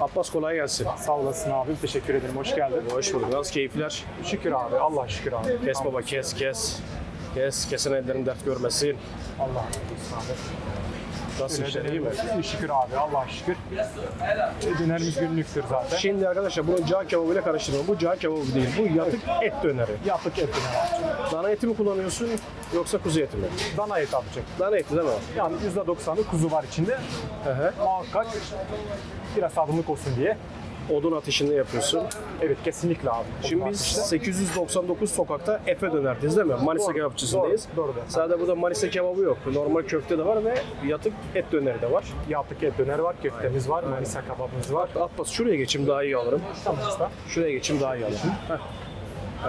Abbas kolay gelsin. Sağ olasın abi. Teşekkür ederim. Hoş geldin. Hoş bulduk. Nasıl keyifler? Şükür abi. Allah şükür abi. Kes baba kes kes. Kes. Kesin ellerin dert görmesin. Allah abi. Nasıl işler iyi mi? İyi şükür abi. Allah şükür. Dönerimiz günlüktür zaten. Şimdi arkadaşlar bunun cağ kebabıyla karıştırma. Bu cağ kebabı değil. Bu yatık et döneri. Yaptık et döner abi. Dana eti mi kullanıyorsun yoksa kuzu eti mi? Dana et alacak. Dana eti değil mi? Yani %90'ı kuzu var içinde. Hı hı. Muhakkak biraz tadımlık olsun diye. Odun ateşinde yapıyorsun. Evet kesinlikle abi. Şimdi biz 899 sokakta Efe dönerdeyiz değil mi? Manisa Doğru, kebapçısındayız. doğru, doğru. Sadece burada Manisa kebabı yok. Normal köfte de var ve yatık et döneri de var. Yaptık et döner var, köftemiz var, manisa kebabımız var. Abbas şuraya geçeyim daha iyi alırım. Tamam usta. Şuraya geçeyim daha iyi alırım. Heh.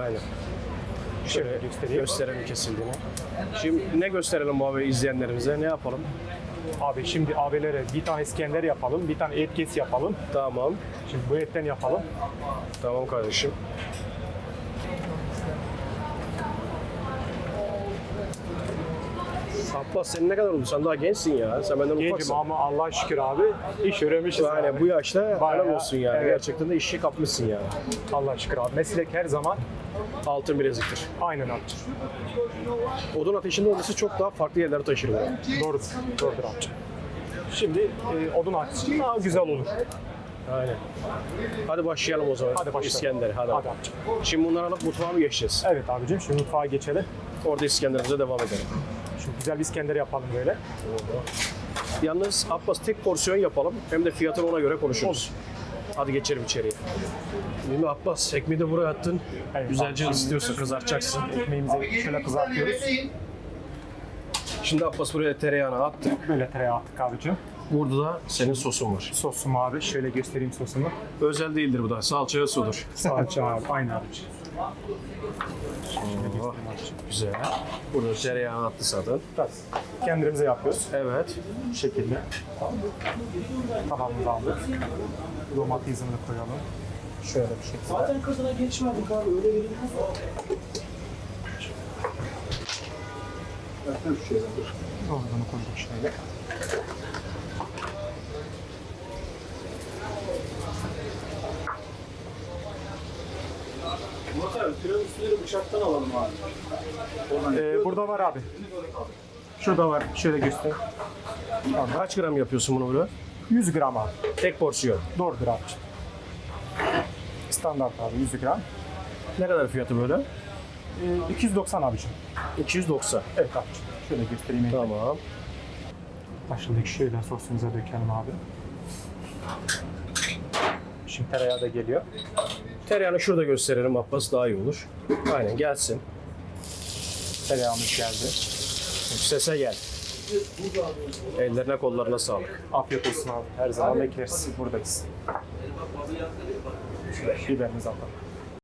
Aynen. Şöyle göstereyim. gösterelim kesildiğini. Şimdi ne gösterelim abi izleyenlerimize? Ne yapalım? Abi şimdi abilere bir tane İskender yapalım, bir tane et kes yapalım. Tamam. Şimdi bu etten yapalım. Tamam kardeşim. Abbas senin ne kadar oldu? Sen daha gençsin ya. Sen benden Gencim ufaksın. ama Allah'a şükür abi iş öğrenmişiz. Aynen abi. bu yaşta Bayağı, helal olsun yani. evet. Gerçekten de işi kapmışsın yani. Allah'a şükür abi. Meslek her zaman Altın bileziktir. aynen abi. Odun ateşinde olması çok daha farklı yerlere taşır bunu. Doğrudur. Doğrudur abi. Şimdi e, odun ateşi daha güzel olur. Aynen. Hadi başlayalım o zaman. Hadi başlayalım. İskender. Hadi. Hadi abicim. Şimdi bunları alıp mutfağa mı geçeceğiz? Evet abicim şimdi mutfağa geçelim. Orada İskender'imize devam edelim. Şimdi güzel bir İskender yapalım böyle. Yalnız Abbas tek porsiyon yapalım. Hem de fiyatını ona göre konuşuruz. Hadi geçelim içeriye. Şimdi Abbas ekmeği de buraya attın. Evet, Güzelce abi. ısıtıyorsun, kızartacaksın. Ekmeğimizi şöyle kızartıyoruz. Şimdi Abbas buraya tereyağını attık. Böyle tereyağı attık abicim. Burada da senin sosun var. Sosum abi. Şöyle göstereyim sosumu. Özel değildir bu da. Salça ve sudur. Salça abi. Aynı abicim. Oh, güzel. Burada tereyağını attı zaten. Biraz kendimize yapıyoruz. Evet. Bu şekilde. Tabağımızı aldık. Domatesini de koyalım. Şöyle bir şekilde. Zaten kadına geçmedik abi öyle bir Doğrudan koyduk şöyle. Murat abi pilav üstleri bıçaktan alalım abi. Ee, burada var abi. Şurada var. Şöyle göster. Kaç gram yapıyorsun bunu böyle? 100 gram abi. Tek porsiyon. Doğrudur abi. Standart abi 100 gram. Ne kadar fiyatı böyle? Ee, 290 abicim. 290. Evet abi. Şöyle göstereyim. Tamam. Başladık şöyle sosumuza dökelim abi. Şimdi tereyağı da geliyor. Tereyağını şurada gösterelim Abbas daha iyi olur. Aynen gelsin. Tereyağımız geldi. Sese gel. Ellerine kollarına sağlık. Afiyet olsun abi. Her zaman bekleriz. Buradayız. Şöyle biberimizi atalım.